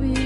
Be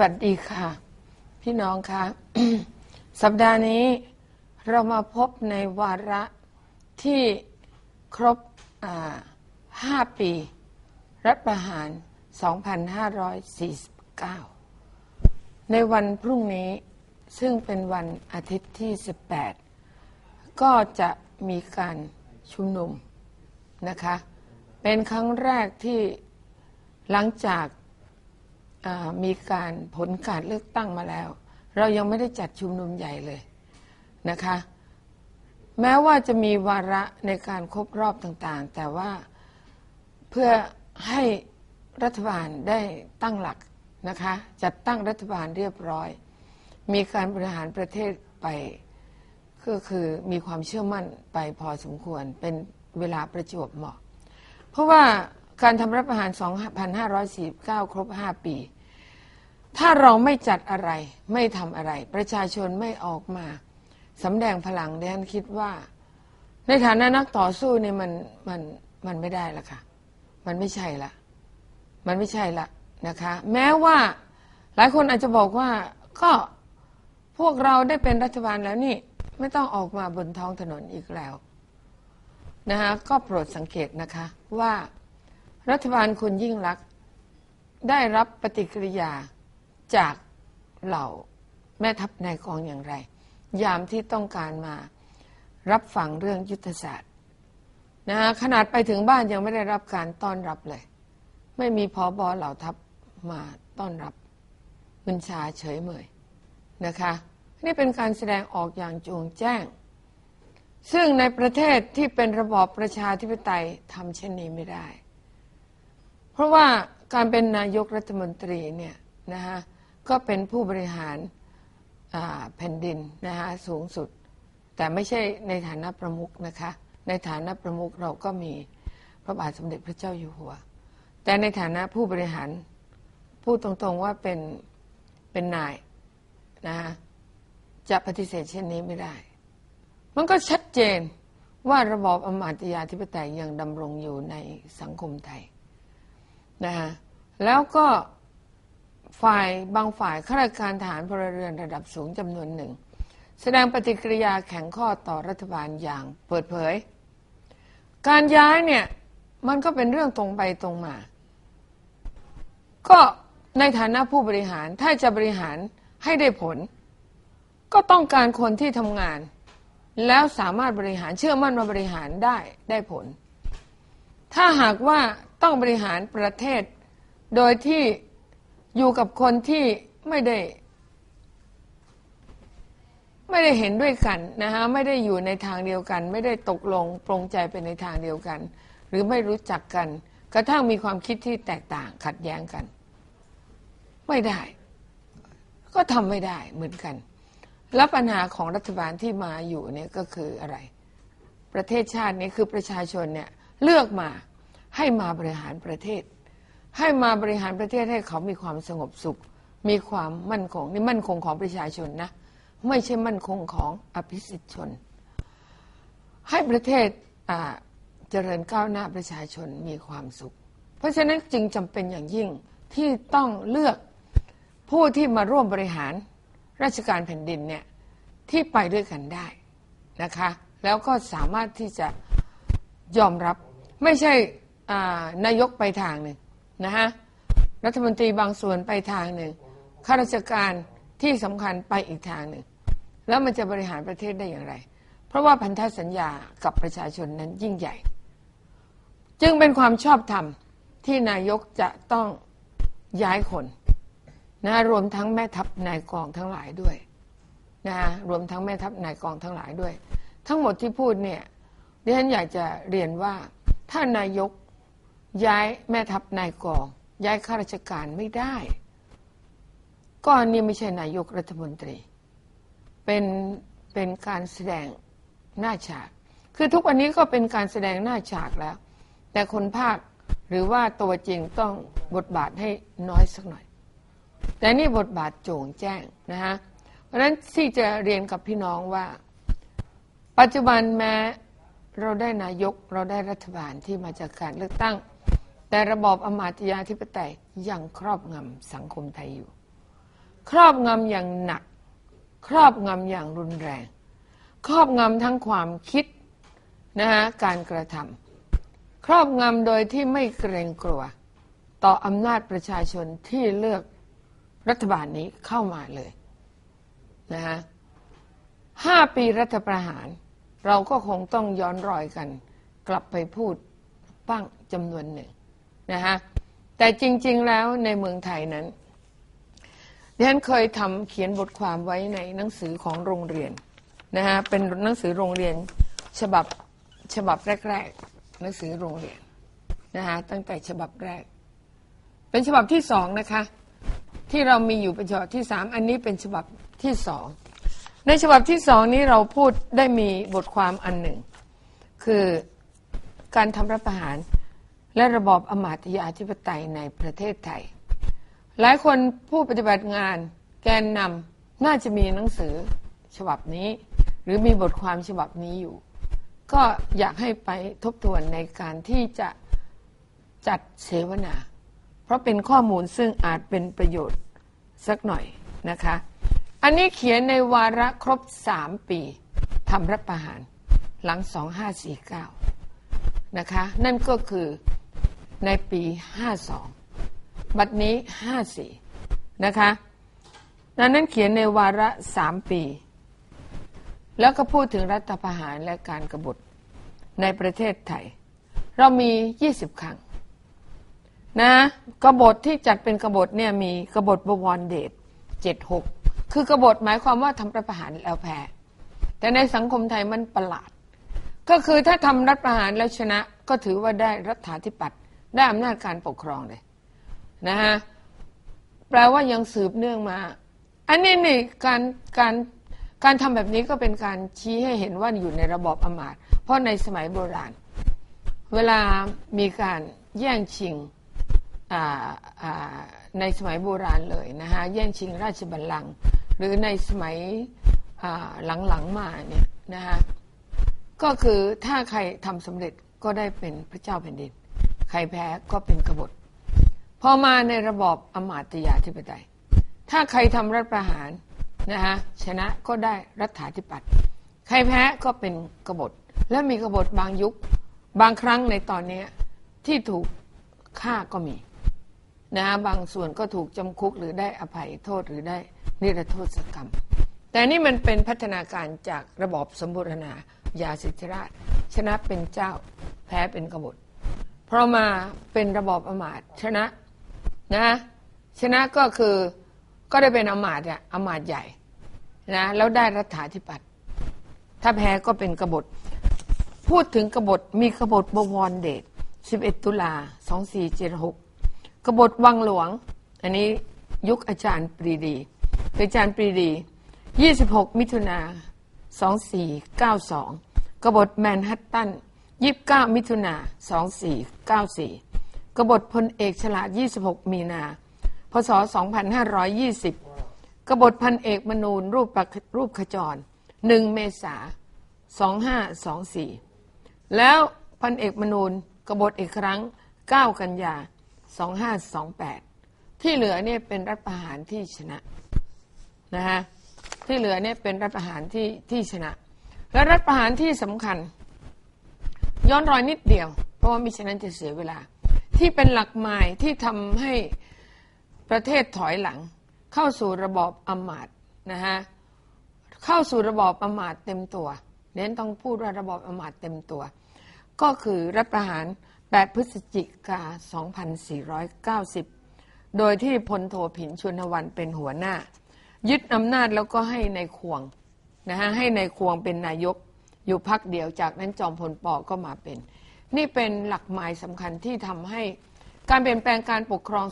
วัสดีค่ะ พี่น้องคะสัปดาห์นี้เรามาพบในวาระที่ครบห้าปีรัฐประหาร 2549 ในวันพรุ่งนี้ซึ่งเป็นวันอาทิตย์ที่ 18 ก็จะมีการชุมนุมนะคะ เป็นครั้งแรกที่หลังจาก มีการผลการเลือกตั้งมาแล้ว เรายังไม่ได้จัดชุมนุมใหญ่เลยนะคะ แม้ว่าจะมีวาระในการครบรอบต่างๆ แต่ว่าเพื่อให้รัฐบาลได้ตั้งหลักนะคะจัดตั้งรัฐบาลเรียบร้อย มีการบริหารประเทศไปก็คือมีความเชื่อมั่นไปพอสมควรเป็นเวลาประจวบเหมาะ เพราะว่า การทำรัฐประหาร 2549 ครบ 5 ปี ถ้าเราไม่จัดอะไรไม่ทำอะไร ประชาชนไม่ออกมาสำแดงพลังดิฉันคิดว่า ในฐานะนักต่อสู้เนี่ยมันมันมันไม่ได้ละค่ะ มันไม่ใช่ละ มันไม่ใช่ละนะคะ แม้ว่าหลายคนอาจจะบอกว่าก็พวกเราได้เป็นรัฐบาลแล้วนี่ไม่ต้องออกมาบนท้องถนนอีกแล้วนะคะก็โปรดสังเกตนะคะว่า รัฐบาลคุณยิ่งรักษณ์ได้รับปฏิกิริยาจากเหล่าแม่ทัพนายกองอย่างไร ยามที่ต้องการมารับฟังเรื่องยุทธศาสตร์นะคะขนาดไปถึงบ้านยังไม่ได้รับการต้อนรับเลย ไม่มีพอบอเหล่าทัพมาต้อนรับบัญชาเฉยเมยนะคะนี่เป็นการแสดงออกอย่างจงแจ้ง ซึ่งในประเทศที่เป็นระบอบประชาธิปไตยทำเช่นนี้ไม่ได้ เพราะว่าการเป็นนายกรัฐมนตรีเนี่ยนะฮะก็เป็นผู้บริหารแผ่นดินนะฮะสูงสุด แต่ไม่ใช่ในฐานะประมุขนะคะในฐานะประมุขเราก็มีพระบาทสมเด็จพระเจ้าอยู่หัว แต่ในฐานะผู้บริหารพูดตรงๆว่าเป็นเป็นนายนะฮะจะปฏิเสธเช่นนี้ไม่ได้ มันก็ชัดเจนว่าระบอบอำมาตยาธิปไตยยังดำรงอยู่ในสังคมไทย นะฮะแล้วก็ฝ่ายบางฝ่ายข้าราชการทหารพลเรือนระดับสูงจำนวนหนึ่ง แสดงปฏิกิริยาแข็งข้อต่อรัฐบาลอย่างเปิดเผย การย้ายเนี่ยมันก็เป็นเรื่องตรงไปตรงมา ก็ในฐานะผู้บริหารถ้าจะบริหารให้ได้ผล ก็ต้องการคนที่ทำงาน แล้วสามารถบริหารเชื่อมั่นว่าบริหารได้ได้ผล ถ้าหากว่าต้องบริหารประเทศ โดยที่อยู่กับคนที่ไม่ได้ ไม่ได้เห็นด้วยกันนะฮะไม่ได้อยู่ในทางเดียวกัน ไม่ได้ตกลงปรงใจไปในทางเดียวกัน หรือไม่รู้จักกัน กระทั่งมีความคิดที่แตกต่างขัดแย้งกัน ไม่ได้ ก็ทำไม่ได้เหมือนกัน แล้วปัญหาของรัฐบาลที่มาอยู่เนี่ยก็คืออะไร ประเทศชาตินี้คือประชาชนเนี่ย เลือกมาให้มาบริหารประเทศ ให้มาบริหารประเทศให้เขามีความสงบสุข มีความมั่นคงนี่มั่นคงของประชาชนนะไม่ใช่มั่นคงของอภิสิทธิชน ให้ประเทศเจริญก้าวหน้าประชาชนมีความสุข เพราะฉะนั้นจึงจำเป็นอย่างยิ่งที่ต้องเลือกผู้ที่มาร่วมบริหารราชการแผ่นดินเนี่ยที่ไปด้วยกันได้นะคะ แล้วก็สามารถที่จะยอมรับ ไม่ใช่นายกไปทางหนึ่งนะฮะรัฐมนตรีบางส่วนไปทางหนึ่งข้าราชการที่สำคัญไปอีกทางหนึ่ง แล้วมันจะบริหารประเทศได้อย่างไร เพราะว่าพันธสัญญากับประชาชนนั้นยิ่งใหญ่ จึงเป็นความชอบธรรมที่นายกจะต้องย้ายคนนะรวมทั้งแม่ทัพนายกองทั้งหลายด้วยนะรวมทั้งแม่ทัพนายกองทั้งหลายด้วย ทั้งหมดที่พูดเนี่ยดิฉันอยากจะเรียนว่า ถ้านายกย้ายแม่ทัพนายกองย้ายข้าราชการไม่ได้ ก็นี่ไม่ใช่นายกรัฐมนตรี เป็นเป็นการแสดงหน้าฉาก คือทุกวันนี้ก็เป็นการแสดงหน้าฉากแล้ว แต่คนภาคหรือว่าตัวจริงต้องบทบาทให้น้อยสักหน่อย แต่นี่บทบาทโจ่งแจ้งนะฮะเพราะฉะนั้นที่จะเรียนกับพี่น้องว่า ปัจจุบันแม้ เราได้นายกเราได้รัฐบาลที่มาจากการเลือกตั้ง แต่ระบอบอมาตยาธิปไตยยังครอบงำสังคมไทยอยู่ ครอบงำอย่างหนัก ครอบงำอย่างรุนแรง ครอบงำทั้งความคิดนะฮะการกระทำครอบงำโดยที่ไม่เกรงกลัว ต่ออำนาจประชาชนที่เลือกรัฐบาลนี้เข้ามาเลยนะฮะห้าปีรัฐประหาร เราก็คงต้องย้อนรอยกัน กลับไปพูดบ้างจำนวนหนึ่งนะฮะแต่จริง ๆ แล้วในเมืองไทยนั้นดิฉันเคยทำเขียนบทความไว้ในหนังสือของโรงเรียนนะฮะเป็นหนังสือโรงเรียนฉบับฉบับแรก ๆ หนังสือโรงเรียนนะฮะตั้งแต่ฉบับแรก เป็นฉบับที่สองนะคะ ที่เรามีอยู่เป็นฉบับที่สามอันนี้เป็นฉบับที่สอง ในฉบับที่สองนี้เราพูดได้มีบทความอันหนึ่ง คือการทำรัฐประหาร และระบอบอมาตยาธิปไตยในประเทศไทย หลายคนผู้ปฏิบัติงานแกนนำน่าจะมีหนังสือฉบับนี้ หรือมีบทความฉบับนี้อยู่ ก็อยากให้ไปทบทวนในการที่จะจัดเสวนา เพราะเป็นข้อมูลซึ่งอาจเป็นประโยชน์สักหน่อยนะคะ อันนี้เขียนในวาระครบสามปีทำรัฐประหารหลัง 2549 นะคะ นั่นก็คือในปี 52 บัดนี้ 54 นะคะนั้นนั้นเขียนในวาระสามปี แล้วก็พูดถึงรัฐประหารและการกบฏในประเทศไทย เรามี 20 ครั้งนะกบฏที่จัดเป็นกบฏเนี่ยมีกบฏบวรเดชเจ็ดหก คือกบฏหมายความว่าทำรัฐประหารแล้วแพ้แต่ในสังคมไทยมันประหลาด ก็คือถ้าทำรัฐประหารแล้วชนะ ก็ถือว่าได้รัฐาธิปัตย์ได้อำนาจการปกครองเลยนะฮะแปลว่ายังสืบเนื่องมา อันนี้นี่การการการทำแบบนี้ก็เป็นการชี้ให้เห็นว่าอยู่ในระบอบอำมาตย์เพราะในสมัยโบราณ เวลามีการแย่งชิงในสมัยโบราณเลยนะฮะแย่งชิงราชบัลลังก์ หรือในสมัยหลังๆมาเนี่ยนะฮะก็คือถ้าใครทำสำเร็จก็ได้เป็นพระเจ้าแผ่นดิน ใครแพ้ก็เป็นกบฏพอมาในระบอบอมาตยาธิปไตย ถ้าใครทำรัฐประหารนะฮะชนะก็ได้รัฐาธิปัตย์ใครแพ้ก็เป็นกบฏ และมีกบฏบางยุคบางครั้งในตอนนี้ที่ถูกฆ่าก็มี นะบางส่วนก็ถูกจำคุกหรือได้อภัยโทษหรือได้นิรโทษกรรม แต่นี่มันเป็นพัฒนาการจากระบอบสมบูรณาญาสิทธิราช ชนะเป็นเจ้าแพ้เป็นกบฏพเพราะมาเป็นระบอบอมาตย์ชนะนะชนะก็คือก็ได้เป็นอมาตย์อะอมาตย์ใหญ่นะแล้วได้รัฐาธิปัตย์ถ้าแพ้ก็เป็นกบฏ พูดถึงกบฏมีกบฏบวรเดช11 ตุลา 2476 กบฏวังหลวง อันนี้ยุคอาจารย์ปรีดี อาจารย์ปรีดี 26 มิถุนา2492 กบฏแมนฮัตตัน 29 มิถุนา2494 กบฏพลเอกฉลาด 26 มีนา พศ 2520 กบฏพันเอกมนูนรูประรูปขจร 1 เมษา2524 แล้วพันเอกมนูนกบฏอีกครั้ง 9 กันยา 2528 ที่เหลือเนี่ยเป็นรัฐประหารที่ชนะนะฮะที่เหลือเนี่ยเป็นรัฐประหารที่ที่ชนะ และรัฐประหารที่สำคัญ ย้อนรอยนิดเดียว เพราะว่ามิฉะนั้นจะเสียเวลา ที่เป็นหลักหมายที่ทำให้ประเทศถอยหลัง เข้าสู่ระบอบอำมาตย์นะฮะเข้าสู่ระบอบอำมาตย์เต็มตัว เน้นต้องพูดว่าระบอบอำมาตย์เต็มตัว ก็คือรัฐประหาร 8 พฤศจิกา 2490 โดยที่พลโทผินชุนวันเป็นหัวหน้า ยึดอำนาจแล้วก็ให้ในควงนะฮะให้ในควงเป็นนายกอยู่พักเดียวจากนั้นจอมพลปอก็มาเป็น นี่เป็นหลักหมายสำคัญที่ทำให้การเปลี่ยนแปลงการปกครอง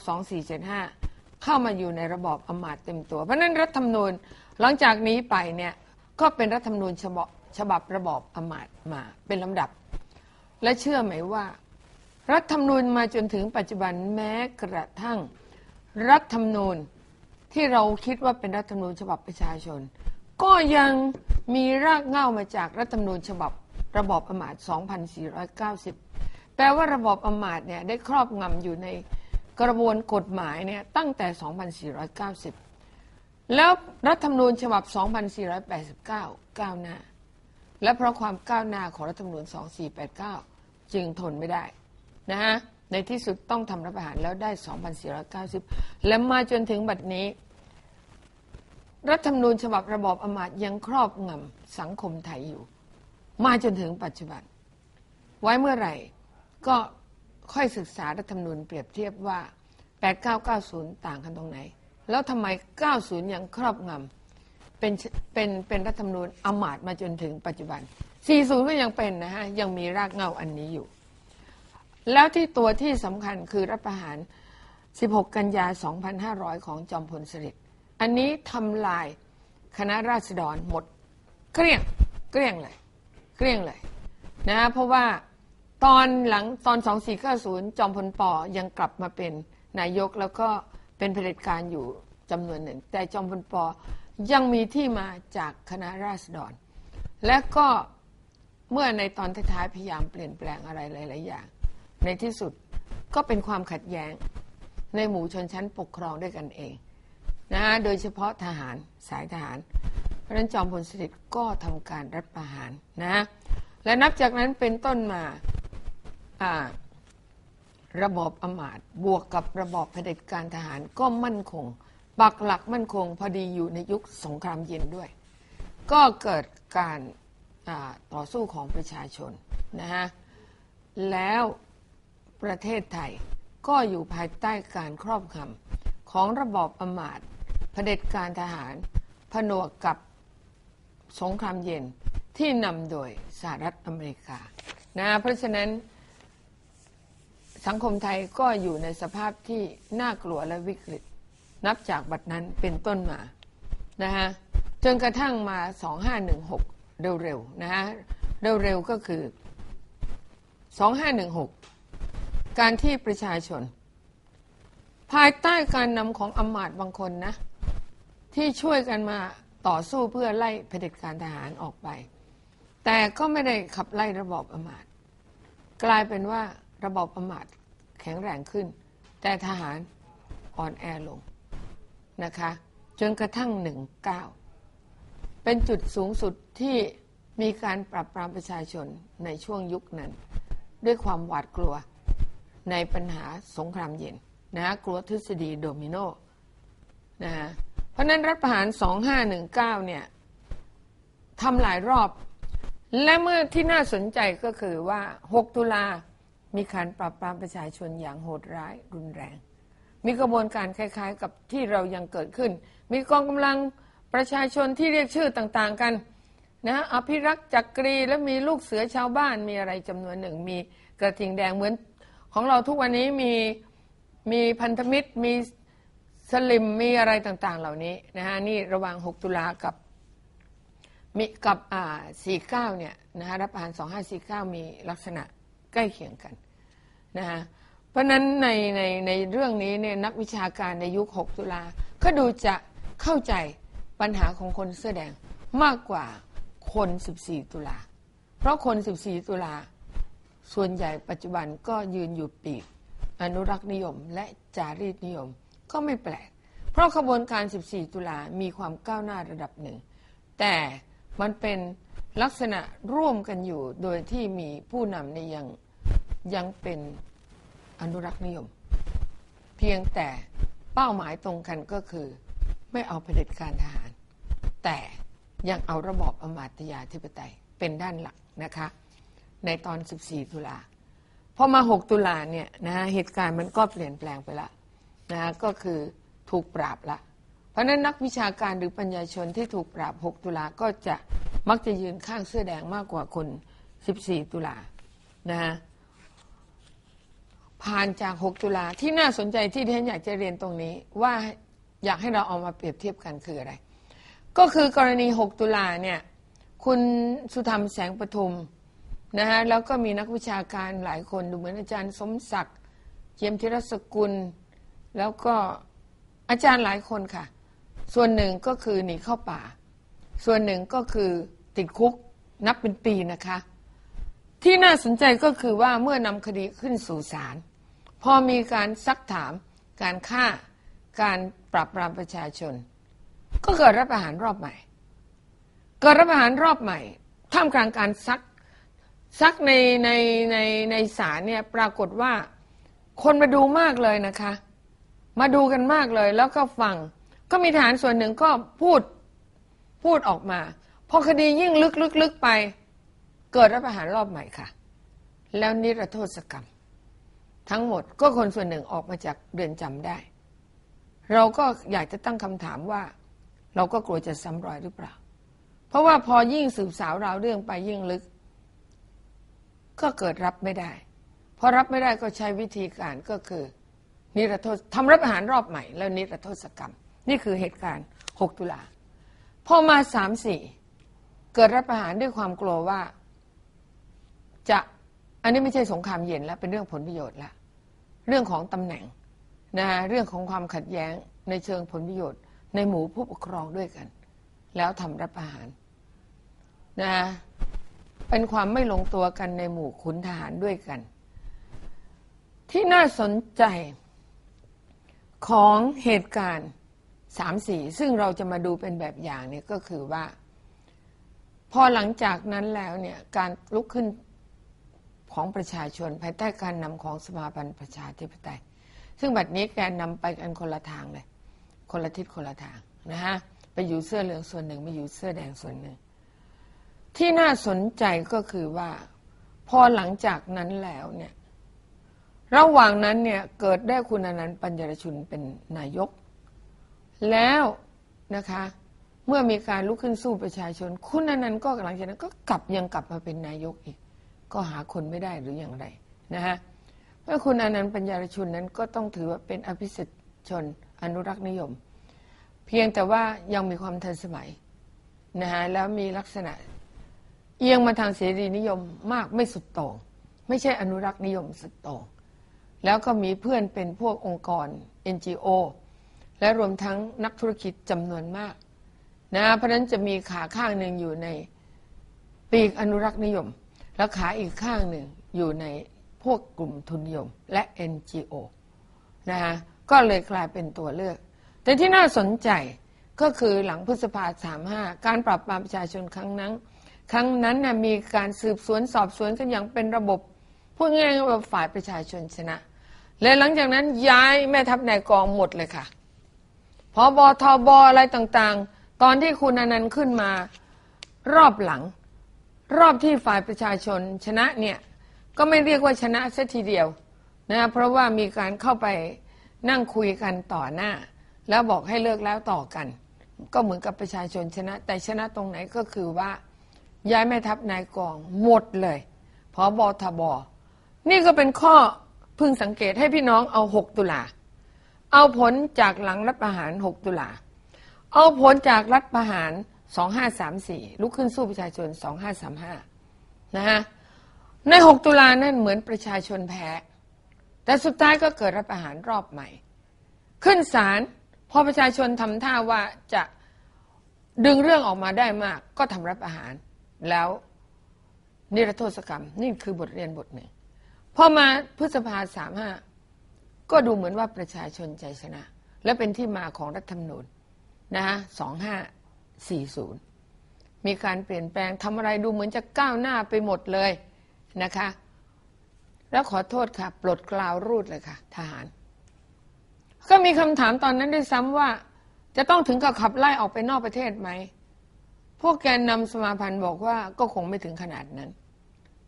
2475 เข้ามาอยู่ในระบอบอำมาตย์เต็มตัว เพราะฉะนั้นรัฐธรรมนูญหลังจากนี้ไปเนี่ยก็เป็นรัฐธรรมนูญฉบับฉบับระบอบอำมาตย์มาเป็นลำดับ และเชื่อไหมว่า รัฐธรรมนูญมาจนถึงปัจจุบันแม้กระทั่ง รัฐธรรมนูญที่เราคิดว่าเป็นรัฐธรรมนูญฉบับประชาชน ก็ยังมีรากเหง้ามาจากรัฐธรรมนูญฉบับระบอบอมาตย์2490 แปลว่าระบอบอมาตย์เนี่ยได้ครอบงำอยู่ในกระบวนกฎหมายเนี่ยตั้งแต่ 2490 แล้วรัฐธรรมนูญฉบับ 2489 ก้าวหน้า และเพราะความก้าวหน้าของรัฐธรรมนูญ 2489 จึงทนไม่ได้ นะฮะในที่สุดต้องทำรัฐประหารแล้วได้ 2490 และมาจนถึงบัดนี้ รัฐธรรมนูญฉบับระบอบอมาตย์ยังครอบงำสังคมไทยอยู่ มาจนถึงปัจจุบัน ไว้เมื่อไหร่ก็ค่อยศึกษารัฐธรรมนูญเปรียบเทียบว่า 8990 ต่างกันตรงไหน แล้วทำไม 90 ยังครอบงำเป็นเป็นเป็นรัฐธรรมนูญอมาตย์มาจนถึงปัจจุบัน 40 ก็ยังเป็นนะฮะยังมีรากเหง้าอันนี้อยู่ แล้วที่ตัวที่สำคัญคือรัฐประหาร 16 กันยา 2500 ของจอมพลสฤษดิ์อันนี้ทำลายคณะราษฎรหมด เกลี้ยงเกลี้ยงเลย เกลี้ยงเลยนะเพราะว่าตอนหลังตอน 2490 จอมพลปอยังกลับมาเป็นนายกแล้วก็เป็นเผด็จการอยู่จำนวนหนึ่ง แต่จอมพลปอยังมีที่มาจากคณะราษฎร และก็เมื่อในตอนท้ายๆพยายามเปลี่ยนแปลงอะไรหลาย ๆ อย่าง ในที่สุดก็เป็นความขัดแย้งในหมู่ชนชั้นปกครองด้วยกันเองนะฮะโดยเฉพาะทหารสายทหาร เพราะฉะนั้นจอมพลสฤษดิ์ก็ทำการรัฐประหารนะและนับจากนั้นเป็นต้นมาระบอบอมาตย์บวกกับระบอบเผด็จการทหารก็มั่นคง ปักหลักมั่นคงพอดีอยู่ในยุคสงครามเย็นด้วย ก็เกิดการต่อสู้ของประชาชนนะฮะแล้ว ประเทศไทย ก็อยู่ภายใต้การครอบงำของระบอบอำมาตย์เผด็จการทหาร ผนวกกับสงครามเย็นที่นำโดยสหรัฐอเมริกานะเพราะฉะนั้นสังคมไทยก็อยู่ในสภาพที่น่ากลัวและวิกฤต นับจากบัดนั้นเป็นต้นมานะฮะจนกระทั่งมา 2516 เร็วๆนะฮะเร็วๆก็คือ 2516 การที่ประชาชน ภายใต้การนำของอำมาตย์บางคนนะ ที่ช่วยกันมาต่อสู้เพื่อไล่เผด็จการทหารออกไป แต่ก็ไม่ได้ขับไล่ระบอบอำมาตย์กลายเป็นว่าระบอบอำมาตย์แข็งแรงขึ้น แต่ทหารอ่อนแอลงนะคะ จนกระทั่งหนึ่งเก้าเป็นจุดสูงสุดที่มีการปรับปรามประชาชนในช่วงยุคนั้น ด้วยความหวาดกลัว ในปัญหาสงครามเย็นนะกลัวทฤษฎีโดมิโนนะฮะเพราะนั้นรัฐประหาร 2519 เนี่ยทำหลายรอบ และเมื่อที่น่าสนใจก็คือว่า 6 ตุลามีการปราบปรามประชาชนอย่างโหดร้ายรุนแรง มีกระบวนการคล้ายๆ กับที่เรายังเกิดขึ้น มีกองกำลังประชาชนที่เรียกชื่อต่างๆกันนะอภิรักษ์จักรีและมีลูกเสือชาวบ้านมีอะไรจำนวนหนึ่ง มีกระทิงแดงเหมือน ของเราทุกวันนี้มีมีพันธมิตรมีสลิมมีอะไรต่างๆ เหล่านี้นะฮะนี่ระหว่าง 6 ตุลากับมีกับอ่า49เนี่ยนะฮะรับประหาร2549มีลักษณะใกล้เคียงกันนะฮะเพราะฉะนั้นในในในเรื่องนี้เนี่ยนักวิชาการในยุค 6 ตุลาก็ดูจะเข้าใจปัญหาของคนเสื้อแดงมากกว่าคน 14 ตุลา เพราะคน 14 ตุลา ส่วนใหญ่ปัจจุบันก็ยืนอยู่ปีก อนุรักษ์นิยมและจารีตนิยม ก็ไม่แปลก เพราะขบวนการ 14 ตุลามีความก้าวหน้าระดับหนึ่ง แต่มันเป็นลักษณะร่วมกันอยู่โดยที่มีผู้นำในยังยังเป็นอนุรักษ์นิยม เพียงแต่เป้าหมายตรงกันก็คือ ไม่เอาเผด็จการทหาร แต่ยังเอาระบอบอมาตยาธิปไตยเป็นด้านหลักนะคะ ในตอน 14 ตุลาพอมา 6 ตุลาเนี่ยนะฮะเหตุการณ์มันก็เปลี่ยนแปลงไปละนะฮะก็คือถูกปราบละ เพราะนั้นนักวิชาการหรือปัญญาชนที่ถูกปราบ 6 ตุลาก็จะมักจะยืนข้างเสื้อแดงมากกว่าคน 14 ตุลานะฮะผ่านจาก 6 ตุลาที่น่าสนใจที่ที่ฉันอยากจะเรียนตรงนี้ว่าอยากให้เราเอามาเปรียบเทียบกันคืออะไร ก็คือกรณี 6 ตุลาเนี่ยคุณสุธรรมแสงประทุม นะฮะแล้วก็มีนักวิชาการหลายคนดูเหมือนอาจารย์สมศักดิ์เจียมธีรสกุล แล้วก็อาจารย์หลายคนค่ะ ส่วนหนึ่งก็คือหนีเข้าป่า ส่วนหนึ่งก็คือติดคุกนับเป็นปีนะคะ ที่น่าสนใจก็คือว่าเมื่อนำคดีขึ้นสู่ศาลพอมีการซักถาม การฆ่าการปราบปรามประชาชน ก็เกิดรัฐประหารรอบใหม่ เกิดรัฐประหารรอบใหม่ท่ามกลางการซัก ซักในในในในศาลเนี่ยปรากฏว่า คนมาดูมากเลยนะคะ มาดูกันมากเลยแล้วก็ฟัง ก็มีทหารส่วนหนึ่งก็พูดพูดออกมา พอคดียิ่งลึกลึกลึกไป เกิดรัฐประหารรอบใหม่ค่ะ แล้วนิรโทษกรรม ทั้งหมดก็คนส่วนหนึ่งออกมาจากเรือนจำได้ เราก็อยากจะตั้งคำถามว่า เราก็กลัวจะซ้ำรอยหรือเปล่า เพราะว่าพอยิ่งสืบสาวราวเรื่องไปยิ่งลึก ก็เกิดรับไม่ได้พอรับไม่ได้ก็ใช้วิธีการก็คือ นิรโทษทำรัฐประหารรอบใหม่ แล้วนิรโทษกรรม นี่คือเหตุการณ์ 6 ตุลาพอมา3 4เกิดรัฐประหารด้วยความกลัวว่า จะอันนี้ไม่ใช่สงครามเย็นแล้ว เป็นเรื่องผลประโยชน์ละเรื่องของตำแหน่งนะเรื่องของความขัดแย้งในเชิงผลประโยชน์ ในหมู่ผู้ปกครองด้วยกัน แล้วทำรัฐประหารนะ เป็นความไม่ลงตัวกันในหมู่ขุนทหารด้วยกัน ที่น่าสนใจของเหตุการณ์สามสี่ซึ่งเราจะมาดูเป็นแบบอย่างเนี่ยก็คือว่า พอหลังจากนั้นแล้วเนี่ยการลุกขึ้นของประชาชนภายใต้การนำของสมาพันธ์ประชาธิปไตย ซึ่งบัดนี้แกนนำไปกันคนละทางเลย คนละทิศคนละทางนะฮะไปอยู่เสื้อเหลืองส่วนหนึ่งไปอยู่เสื้อแดงส่วนหนึ่ง ที่น่าสนใจก็คือว่า พอหลังจากนั้นแล้วเนี่ยระหว่างนั้นเนี่ยเกิดได้คุณอนันต์ปัญญรชุนเป็นนายก แล้วนะคะเมื่อมีการลุกขึ้นสู้ประชาชน คุณอนันต์ก็หลังจากนั้นก็กลับยังกลับมาเป็นนายกอีก ก็หาคนไม่ได้หรืออย่างไรนะฮะเพราะคุณอนันต์ปัญญารชุนนั้นก็ต้องถือว่าเป็นอภิสิทธิชนอนุรักษ์นิยม เพียงแต่ว่ายังมีความทันสมัยนะฮะแล้วมีลักษณะ เอียงมาทางเสรีนิยมมากไม่สุดโต่งไม่ใช่อนุรักษ์นิยมสุดโต่งแล้วก็มีเพื่อนเป็นพวกองค์กร NGO และรวมทั้งนักธุรกิจจำนวนมากนะเพราะนั้นจะมีขาข้างหนึ่งอยู่ในปีกอนุรักษ์นิยม แล้วขาอีกข้างหนึ่งอยู่ในพวกกลุ่มทุนนิยมและ NGO นะฮะก็เลยกลายเป็นตัวเลือก แต่ที่น่าสนใจก็คือหลังพฤษภาสามห้าการปราบปรามประชาชนครั้งนั้น ครั้งนั้นนะมีการสืบสวนสอบสวนกันอย่างเป็นระบบพูดง่ายๆว่าฝ่ายประชาชนชนะ และหลังจากนั้นย้ายแม่ทัพนายกองหมดเลยค่ะพอบอทอบออะไรต่างๆ ตอนที่คุณอนันต์ขึ้นมา รอบหลัง รอบที่ฝ่ายประชาชนชนะเนี่ยก็ไม่เรียกว่าชนะซะทีเดียวนะเพราะว่ามีการเข้าไปนั่งคุยกันต่อหน้า แล้วบอกให้เลิกแล้วต่อกัน ก็เหมือนกับประชาชนชนะ แต่ชนะตรงไหนก็คือว่า ย้ายแม่ทัพนายกองหมดเลยพอบอทบนี่ก็เป็นข้อพึงสังเกตให้พี่น้องเอา 6 ตุลา เอาผลจากหลังรัฐประหาร 6 ตุลา เอาผลจากรัฐประหาร 2534 ลุกขึ้นสู้ประชาชน 2535 นะฮะ ใน 6 ตุลานั่นเหมือนประชาชนแพ้ แต่สุดท้ายก็เกิดรัฐประหารรอบใหม่ ขึ้นศาลพอประชาชนทำท่าว่าจะดึงเรื่องออกมาได้มาก ก็ทำรัฐประหาร แล้วนิรโทษกรรม นี่คือบทเรียนบทหนึ่งพอมาพฤษภาสามห้าก็ดูเหมือนว่าประชาชนใจชนะ และเป็นที่มาของรัฐธรรมนูญนะฮะสองห้าสี่ศูนย์มีการเปลี่ยนแปลงทำอะไรดูเหมือนจะก้าวหน้าไปหมดเลยนะคะ แล้วขอโทษค่ะ ปลดกล่าวรูดเลยค่ะ ทหาร ก็มีคำถามตอนนั้นด้วยซ้ำว่า จะต้องถึงกับขับไล่ออกไปนอกประเทศไหม พวกแกนนำสมาพันธ์บอกว่าก็คงไม่ถึงขนาดนั้น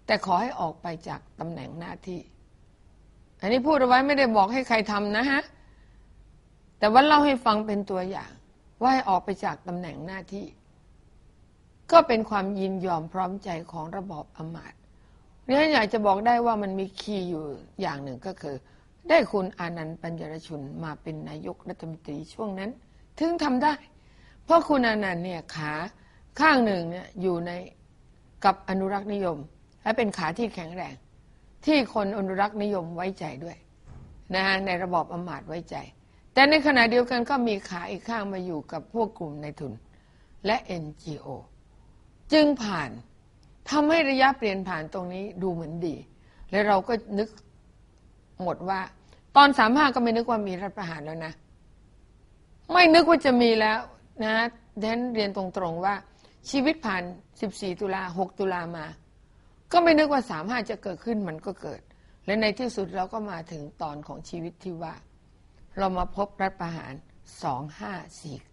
แต่ขอให้ออกไปจากตำแหน่งหน้าที่ อันนี้พูดเอาไว้ไม่ได้บอกให้ใครทำนะฮะ แต่ว่าเล่าให้ฟังเป็นตัวอย่าง ว่าให้ออกไปจากตำแหน่งหน้าที่ ก็เป็นความยินยอมพร้อมใจของระบอบอำมาตย์นี่อยากจะบอกได้ว่ามันมีคีย์อยู่อย่างหนึ่งก็คือ ได้คุณอานันต์ปัญญรชุนมาเป็นนายกรัฐมนตรีช่วงนั้น ถึงทำได้ เพราะคุณอานันต์เนี่ยขา ข้างหนึ่งเนี่ยอยู่ในกับอนุรักษ์นิยม และเป็นขาที่แข็งแรง ที่คนอนุรักษ์นิยมไว้ใจด้วยนะฮะในระบอบอำมาตย์ไว้ใจ แต่ในขณะเดียวกันก็มีขาอีกข้างมาอยู่กับพวกกลุ่มในทุน และ NGO จึงผ่านทำให้ระยะเปลี่ยนผ่านตรงนี้ดูเหมือนดี และเราก็นึกหมดว่า ตอนสามห้าก็ไม่นึกว่ามีรัฐประหารแล้วนะ ไม่นึกว่าจะมีแล้วนะแดนเรียนตรงๆว่า ชีวิตผ่าน 14 ตุลา6ตุลามา ก็ไม่นึกว่า35จะเกิดขึ้นมันก็เกิด และในที่สุดเราก็มาถึงตอนของชีวิตที่ว่า เรามาพบรัฐประหาร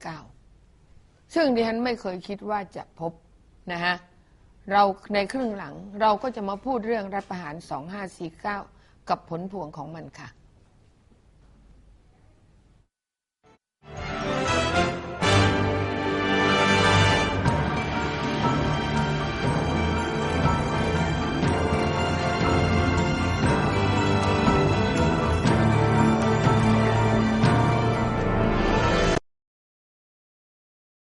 2549 ซึ่งดิฉันไม่เคยคิดว่าจะพบนะฮะเราในครึ่งหลังเราก็จะมาพูดเรื่องรัฐประหาร 2549 กับผลพวงของมันค่ะ